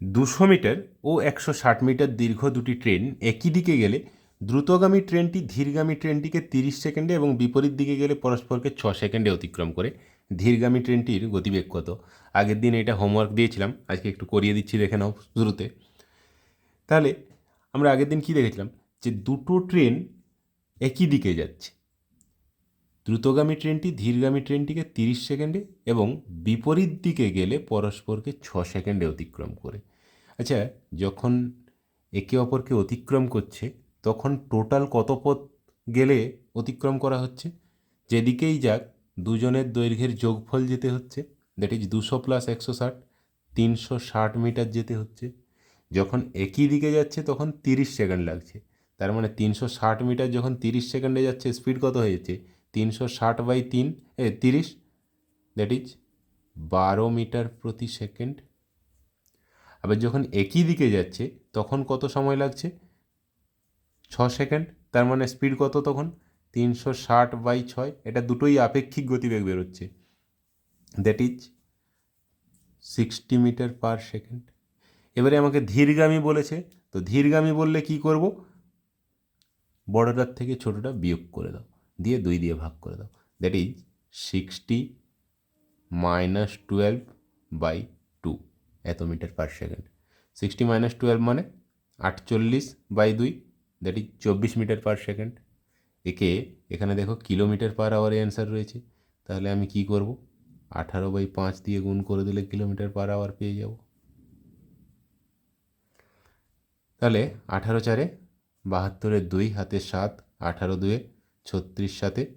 দুশো মিটার ও একশো ষাট মিটার দীর্ঘ দুটি ট্রেন একই দিকে গেলে দ্রুতগামী ট্রেনটি ধীরগামী ট্রেনটিকে তিরিশ সেকেন্ডে এবং বিপরীত দিকে গেলে পরস্পরকে ছ সেকেন্ডে অতিক্রম করে। ধীরগামী ট্রেনটির গতিবেগ কত? আগের দিন এটা হোমওয়ার্ক দিয়েছিলাম, আজকে একটু করিয়ে দিচ্ছি, দেখে নাও শুরুতে। তাহলে আমরা আগের দিন কি দেখেছিলাম? যে দুটো ট্রেন একই দিকে যাচ্ছে। দ্রুতগামী ট্রেনটি ধীরগামী ট্রেনটিকে তিরিশ সেকেন্ডে এবং বিপরীত দিকে গেলে পরস্পরকে ছ সেকেন্ডে অতিক্রম করে। আচ্ছা যখন একে অপরকে অতিক্রম করছে, তখন টোটাল কত পথ গেলে অতিক্রম করা হচ্ছে? যেদিকেই যাক, দুজনের দৈর্ঘ্যের যোগফল যেতে হচ্ছে দ্যাট ইজ দুশো প্লাস একশো ষাট, তিনশো ষাট মিটার যেতে হচ্ছে। যখন একই দিকে যাচ্ছে, তখন তিরিশ সেকেন্ড লাগছে। তার মানে তিনশো ষাট মিটার যখন তিরিশ সেকেন্ডে যাচ্ছে স্পিড কত হয়েছে? তিনশো ষাট বাই তিন, এ, তিরিশ? দ্যাট ইজ বারো মিটার প্রতি সেকেন্ড। আবার যখন একই দিকে যাচ্ছে, তখন কত সময় লাগছে? ছ সেকেন্ড। তার মানে স্পিড কত তখন? তিনশো ষাট বাই ছয়। এটা দুটোই আপেক্ষিক গতিবেগ বেরোচ্ছে। That is sixty metre per second এবারে আমাকে ধীরগামী বলেছে। তো ধীরগামী বললে কি করব? বড়টার থেকে ছোটোটা বিয়োগ করে দাও। দিয়ে দুই দিয়ে ভাগ করে দাও। That is sixty minus twelve by two এত metre per second sixty minus twelve মানে আটচল্লিশ বাই দুই দ্যাট ইজ চব্বিশ মিটার পার সেকেন্ড একে এখানে দেখো কিলোমিটার পার আওয়ারে অ্যান্সার রয়েছে। তাহলে আমি কি করব? আঠারো বাই পাঁচ দিয়ে গুণ করে দিলে কিলোমিটার পার আওয়ার পেয়ে যাব। তাহলে আঠারো চারে বাহাত্তরের দুই হাতে সাত, আঠারো দুয়ে ছত্রিশ সাতে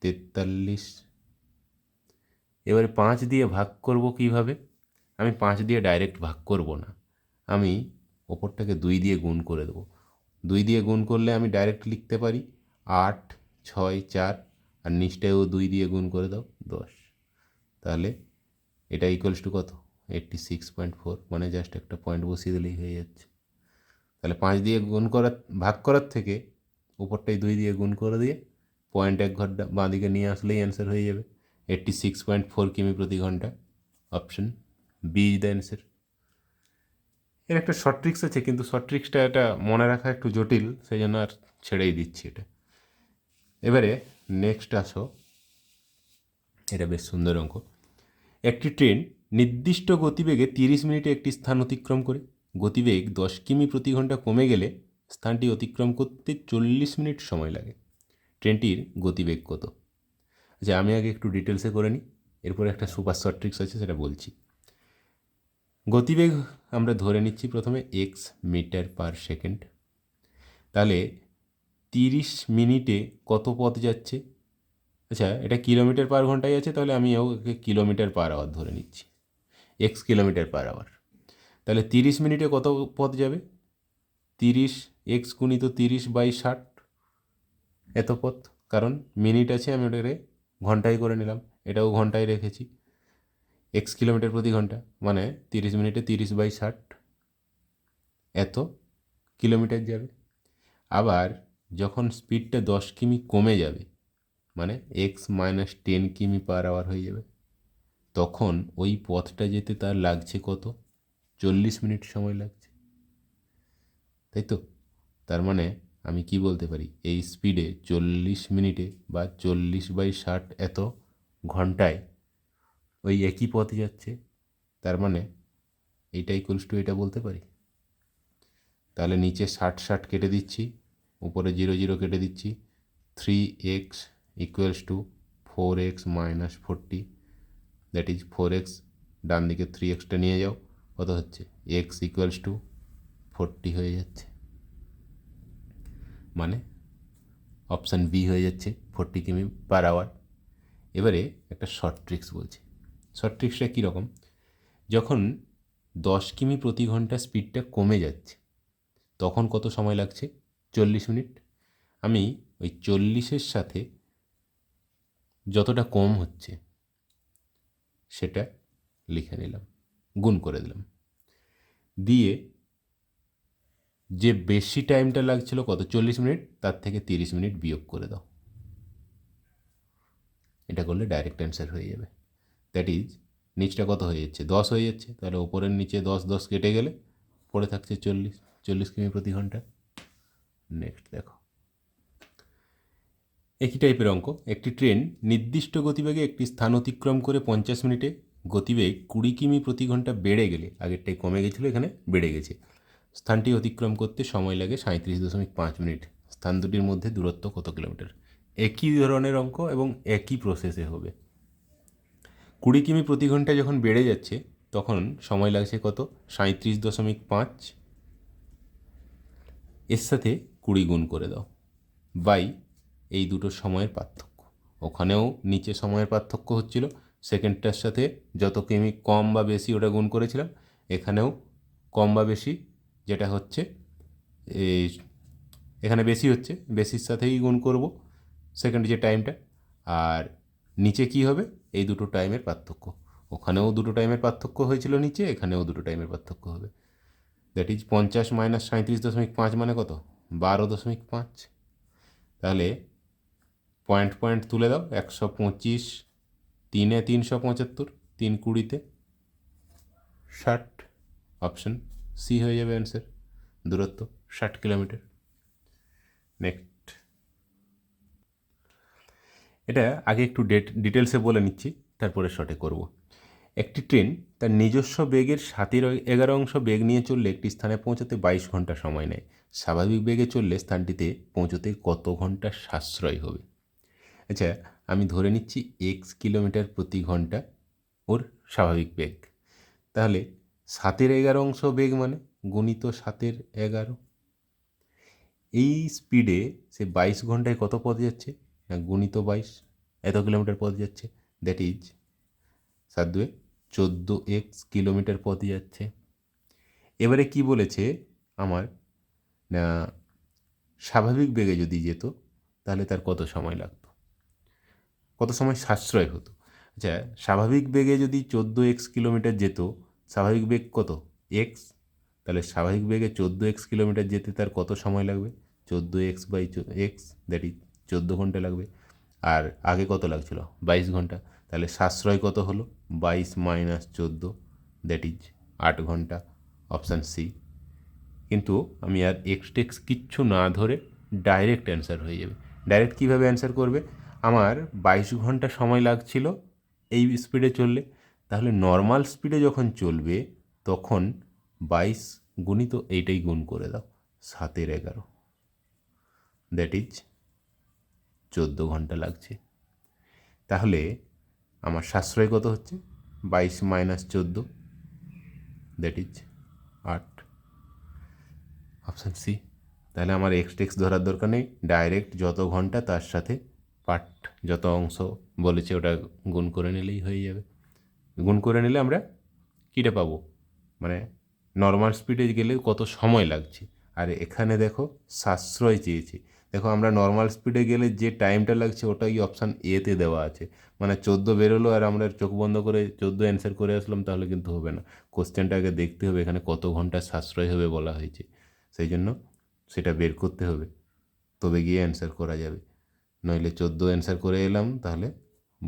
তেতাল্লিশ। এবারে পাঁচ দিয়ে ভাগ করব কীভাবে? আমি পাঁচ দিয়ে ডাইরেক্ট ভাগ করব না। আমি ওপরটাকে দুই দিয়ে গুণ করে দেবো। দুই দিয়ে গুণ করলে আমি ডাইরেক্ট লিখতে পারি আট, ছয়, চার, আর নিচটায়ও দুই দিয়ে গুণ করে দাও, দশ। তাহলে এটা ইকুয়ালস টু কত? এইট্টি সিক্স পয়েন্ট ফোর মানে জাস্ট একটা পয়েন্ট বসিয়ে দিলেই হয়ে যাচ্ছে। তাহলে পাঁচ দিয়ে গুণ করার, ভাগ করার থেকে উপরটাই দুই দিয়ে গুণ করে দিয়ে পয়েন্ট এক ঘণ্টা বাঁ দিকে নিয়ে আসলেই অ্যান্সার হয়ে যাবে। এইট্টি সিক্স পয়েন্ট ফোর কিমি প্রতি ঘণ্টা। Option B is the answer এর একটা শর্ট ট্রিক্স আছে, কিন্তু শর্ট ট্রিক্সটা এটা মনে রাখা একটু জটিল সেই জন্য আর ছেড়েই দিচ্ছি এটা। এবারে নেক্সট আসো। এটা বেশ সুন্দর অঙ্ক। একটি ট্রেন নির্দিষ্ট গতিবেগে তিরিশ মিনিটে একটি স্থান অতিক্রম করে। গতিবেগ দশ কিমি প্রতি ঘণ্টা কমে গেলে স্থানটি অতিক্রম করতে চল্লিশ মিনিট সময় লাগে। ট্রেনটির গতিবেগ কত? আচ্ছা আমি আগে একটু ডিটেলসে করে নিই। এরপরে একটা সুপার শর্ট ট্রিক্স আছে, সেটা বলছি। গতিবেগ আমরা ধরে নিচ্ছি প্রথমে এক্স মিটার পার সেকেন্ড তাহলে তিরিশ মিনিটে কত পথ যাচ্ছে? আচ্ছা এটা কিলোমিটার পার ঘন্টায় আছে, তাহলে আমি ওকে কিলোমিটার পার আওয়ার ধরে নিচ্ছি। এক্স কিলোমিটার পার আওয়ার তাহলে তিরিশ মিনিটে কত পথ যাবে? তিরিশ এক্স গুণিত তিরিশ বাই ষাট, এত পথ। কারণ মিনিট আছে, আমি ওটাকে ঘন্টায় করে নিলাম। এটাও ঘন্টায় রেখেছি। এক্স কিলোমিটার প্রতি ঘণ্টা মানে তিরিশ মিনিটে তিরিশ বাই ষাট, এত কিলোমিটার যাবে। আবার যখন স্পিডটা দশ কিমি কমে যাবে মানে এক্স মাইনাস টেন কিমি পার আওয়ার হয়ে যাবে, তখন ওই পথটা যেতে তার লাগছে কত? চল্লিশ মিনিট সময় লাগছে। তাই তো? তার মানে আমি কি বলতে পারি? এই স্পিডে চল্লিশ মিনিটে বা চল্লিশ বাই ষাট এত ঘন্টায় ওই একই পথে যাচ্ছে। তার মানে এইটা ইকুয়ালস টু এটা বলতে পারি? তাহলে নিচে ষাট ষাট কেটে দিচ্ছি, উপরে জিরো জিরো কেটে দিচ্ছি three X equals to four X minus forty that is four X ডান দিকে থ্রি এক্সটা নিয়ে যাও, কত হচ্ছে? এক্স ইকুয়ালস টু ফোরটি হয়ে যাচ্ছে। মানে অপশান বি হয়ে যাচ্ছে ফোরটি কিমি পার আওয়ার। এবারে একটা শর্ট ট্রিক্স বলছি। শর্ট ট্রিক্সটা কীরকম যখন দশ কিমি প্রতি ঘণ্টা স্পিডটা কমে যাচ্ছে, তখন কত সময় লাগছে? চল্লিশ মিনিট। আমি ওই চল্লিশের সাথে যতটা কম হচ্ছে, সেটা লিখে নিলাম, গুণ করে দিলাম। দিয়ে যে বেশি টাইমটা লাগছিল কত? চল্লিশ মিনিট, তার থেকে তিরিশ মিনিট বিয়োগ করে দাও। এটা করলে ডাইরেক্ট অ্যান্সার হয়ে যাবে। দ্যাট ইজ নিচটা কত হয়ে যাচ্ছে? দশ হয়ে যাচ্ছে। তাহলে ওপরের নিচে দশ দশ কেটে গেলে পড়ে থাকছে চল্লিশ চল্লিশ কিমি প্রতি ঘণ্টা। নেক্সট দেখো। একই টাইপের অঙ্ক। একটি ট্রেন নির্দিষ্ট গতিবেগে একটি স্থান অতিক্রম করে পঞ্চাশ মিনিটে গতিবেগ কুড়ি কিমি প্রতি ঘণ্টা বেড়ে গেলে, আগেরটাই কমে গেছিল, এখানে বেড়ে গেছে। স্থানটি অতিক্রম করতে সময় লাগে সাঁত্রিশ দশমিক পাঁচ মিনিট। স্থান দুটির মধ্যে দূরত্ব কত কিলোমিটার? একই ধরনের অঙ্ক এবং একই প্রসেসে হবে। কুড়ি কিমি প্রতি ঘন্টায় যখন বেড়ে যাচ্ছে, তখন সময় লাগছে কত? সাঁত্রিশ দশমিক পাঁচ। এর সাথে কুড়ি গুণ করে দাও। বাই, এই দুটো সময়ের পার্থক্য। ওখানেও নিচে সময়ের পার্থক্য হচ্ছিল, সেকেন্ডটার সাথে যত কিমি কম বা বেশি ওটা গুণ করেছিলাম, এখানেও কম বা বেশি যেটা হচ্ছে এই এখানে বেশি হচ্ছে বেশির সাথেই গুণ করব সেকেন্ড যে টাইমটা আর নিচে কি হবে? এই দুটো টাইমের পার্থক্য। ওখানেও দুটো টাইমের পার্থক্য হয়েছিল নিচে এখানেও দুটো টাইমের পার্থক্য হবে। দ্যাট ইজ পঞ্চাশ মাইনাস সাঁত্রিশ দশমিক পাঁচ মানে কত? বারো দশমিক পাঁচ। তাহলে পয়েন্ট পয়েন্ট তুলে দাও একশো পঁচিশ তিনে তিনশো পঁচাত্তর তিন কুড়িতে। ষাট। অপশন সি হয়ে যাবে অ্যান্সার দূরত্ব, ষাট কিলোমিটার নেক্সট এটা আগে একটু ডেট ডিটেলসে বলে নিচ্ছি, তারপরে শর্টে করব। একটি ট্রেন তার নিজস্ব বেগের সাতের এগারো অংশ বেগ নিয়ে চললে একটি স্থানে পৌঁছাতে বাইশ ঘণ্টা সময় নেয়। স্বাভাবিক বেগে চললে স্থানটিতে পৌঁছতে কত ঘণ্টা সাশ্রয় হবে? আচ্ছা আমি ধরে নিচ্ছি এক্স কিলোমিটার প্রতি ঘণ্টা ওর স্বাভাবিক বেগ। তাহলে সাতের এগারো অংশ বেগ মানে গণিত সাতের এগারো। এই স্পিডে সে বাইশ ঘন্টায় কত পথ যাচ্ছে? না গুণিত বাইশ। এত কিলোমিটার পথ যাচ্ছে। দ্যাট ইজ সাত দুয়ে চোদ্দ এক্স কিলোমিটার পথ যাচ্ছে। এবারে কি বলেছে আমার? না, স্বাভাবিক বেগে যদি যেত, তাহলে তার কত সময় লাগতো? কত সময় সাশ্রয় হতো? আচ্ছা স্বাভাবিক বেগে যদি চোদ্দ এক্স কিলোমিটার যেত স্বাভাবিক বেগ কত? এক্স তাহলে স্বাভাবিক বেগে চোদ্দ এক্স কিলোমিটার যেতে তার কত সময় লাগবে? চোদ্দ X by X that is চোদ্দ ঘণ্টা লাগবে। আর আগে কত লাগছিল? বাইশ ঘণ্টা। তাহলে সাশ্রয় কত হলো? বাইশ মাইনাস চোদ্দ দ্যাট ইজ আট ঘণ্টা অপশান সি কিন্তু আমি আর এক্স টেক্স কিচ্ছু না ধরে ডাইরেক্ট অ্যান্সার হয়ে যাবে। ডাইরেক্ট কীভাবে অ্যান্সার করবে? আমার বাইশ ঘণ্টা সময় লাগছিল, এই স্পিডে চললে। তাহলে নর্মাল স্পিডে যখন চলবে, তখন বাইশ গুণিত এইটাই গুণ করে দাও, সাতের এগারো। দ্যাট ইজ চোদ্দ ঘণ্টা লাগছে। তাহলে আমার সাশ্রয় কত হচ্ছে? বাইশ মাইনাস চোদ্দ দ্যাট ইজ আট। অপশান সি তাহলে আমার এক্স টেক্স ধরার দরকার নেই ডাইরেক্ট যত ঘণ্টা তার সাথে পার্ট যত অংশ বলেছে ওটা গুণ করে নিলেই হয়ে যাবে। গুণ করে নিলে আমরা কীটা পাবো? মানে নর্মাল স্পিডে গেলে কত সময় লাগছে? আর এখানে দেখো সাশ্রয় চেয়েছি। দেখো আমরা নর্মাল স্পিডে গেলে যে টাইমটা লাগছে ওটাই অপশান এতে দেওয়া আছে। মানে চোদ্দ বেরোলো আর আমরা চোখ বন্ধ করে চোদ্দ অ্যান্সার করে আসলাম, তাহলে কিন্তু হবে না। কোশ্চেনটা আগে দেখতে হবে এখানে কত ঘণ্টা সাশ্রয় হবে বলা হয়েছে। সেই জন্য সেটা বের করতে হবে। তবে গিয়ে অ্যান্সার করা যাবে। নইলে চোদ্দ অ্যান্সার করে এলাম, তাহলে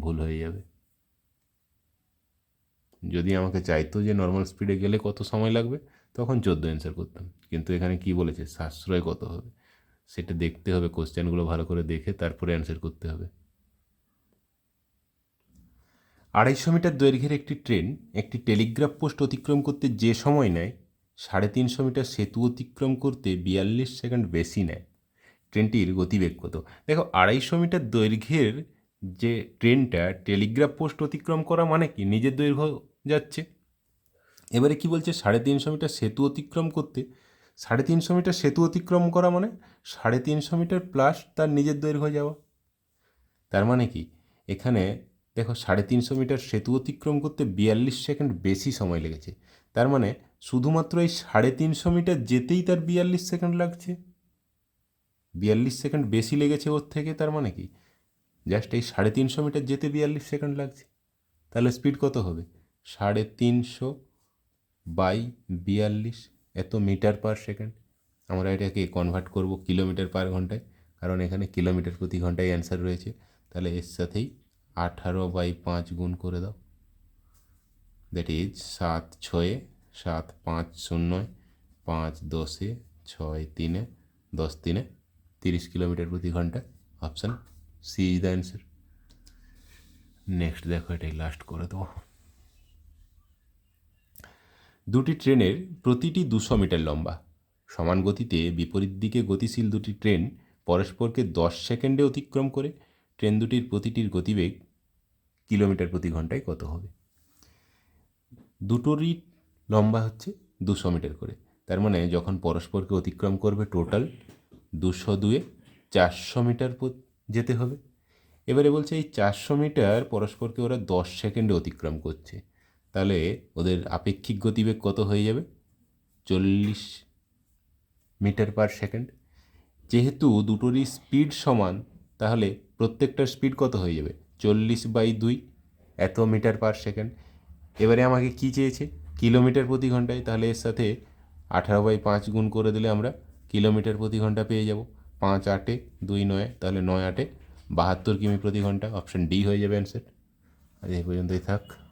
ভুল হয়ে যাবে। যদি আমাকে চাইতো যে নর্মাল স্পিডে গেলে কত সময় লাগবে, তখন চোদ্দ অ্যান্সার করতাম। কিন্তু এখানে কি বলেছে? সাশ্রয় কত হবে? সেটা দেখতে হবে কোশ্চেনগুলো ভালো করে দেখে তারপরে অ্যান্সার করতে হবে। আড়াইশো মিটার দৈর্ঘ্যের একটি ট্রেন একটি টেলিগ্রাফ পোস্ট অতিক্রম করতে যে সময় নেয়, সাড়ে তিনশো মিটার সেতু অতিক্রম করতে বিয়াল্লিশ সেকেন্ড বেশি নেয়। ট্রেনটির গতিবেগ কত? দেখো, আড়াইশো মিটার দৈর্ঘ্যের যে ট্রেনটা টেলিগ্রাফ পোস্ট অতিক্রম করা মানে কি? নিজের দৈর্ঘ্য যাচ্ছে। এবারে কি বলছে? সাড়ে তিনশো মিটার সেতু অতিক্রম করতে। সাড়ে তিনশো মিটার সেতু অতিক্রম করা মানে সাড়ে তিনশো মিটার প্লাস তার নিজের দৈর্ঘ্য যাওয়া। তার মানে কি? এখানে দেখো সাড়ে তিনশো মিটার সেতু অতিক্রম করতে বিয়াল্লিশ সেকেন্ড বেশি সময় লেগেছে। তার মানে শুধুমাত্র এই সাড়ে তিনশো মিটার যেতেই তার বিয়াল্লিশ সেকেন্ড লাগছে। বিয়াল্লিশ সেকেন্ড বেশি লেগেছে ওর থেকে, তার মানে কি? জাস্ট এই সাড়ে তিনশো মিটার যেতে বিয়াল্লিশ সেকেন্ড লাগছে। তাহলে স্পিড কত হবে? সাড়ে তিনশো বাই বিয়াল্লিশ এত মিটার পার সেকেন্ড। আমরা এটাকে কনভার্ট করব কিলোমিটার পার ঘন্টায়, কারণ এখানে কিলোমিটার প্রতি ঘন্টায় অ্যান্সার রয়েছে। তাহলে এর সাথেই আঠারো বাই পাঁচ গুণ করে দাও। দ্যাট ইজ সাত ছয়ে, সাত পাঁচ শূন্যয় পাঁচ দশে ছয় তিনে, দশ তিনে তিরিশ কিলোমিটার প্রতি ঘণ্টা। Option C is the answer next দেখো এটাই লাস্ট করে দেবো। দুটি ট্রেনের প্রতিটি দুশো মিটার লম্বা। সমান গতিতে বিপরীত দিকে গতিশীল দুটি ট্রেন পরস্পরকে দশ সেকেন্ডে অতিক্রম করে, ট্রেন দুটির প্রতিটির গতিবেগ কিলোমিটার প্রতি ঘন্টায় কত হবে? দুটোরই লম্বা হচ্ছে দুশো মিটার করে। তার মানে যখন পরস্পরকে অতিক্রম করবে টোটাল দুশো দুয়ে চারশো মিটার যেতে হবে। এবারে বলছে এই চারশো মিটার পরস্পরকে ওরা দশ সেকেন্ডে অতিক্রম করছে। তাহলে ওদের আপেক্ষিক গতিবেগ কত হয়ে যাবে? চল্লিশ মিটার পার সেকেন্ড। যেহেতু দুটোরই স্পিড সমান, তাহলে প্রত্যেকটার স্পিড কত হয়ে যাবে? চল্লিশ বাই দুই, এত মিটার পার সেকেন্ড। এবারে আমাকে কি চেয়েছে? কিলোমিটার প্রতি ঘন্টায়, তাহলে এর সাথে আঠারো বাই পাঁচ গুণ করে দিলে আমরা কিলোমিটার প্রতি ঘণ্টা পেয়ে যাব। পাঁচ আটে, দুই নয়, তাহলে নয় আটে, বাহাত্তর কিমি প্রতি ঘণ্টা। অপশান ডি হয়ে যাবে অ্যান্সার। আজ এই পর্যন্তই থাক।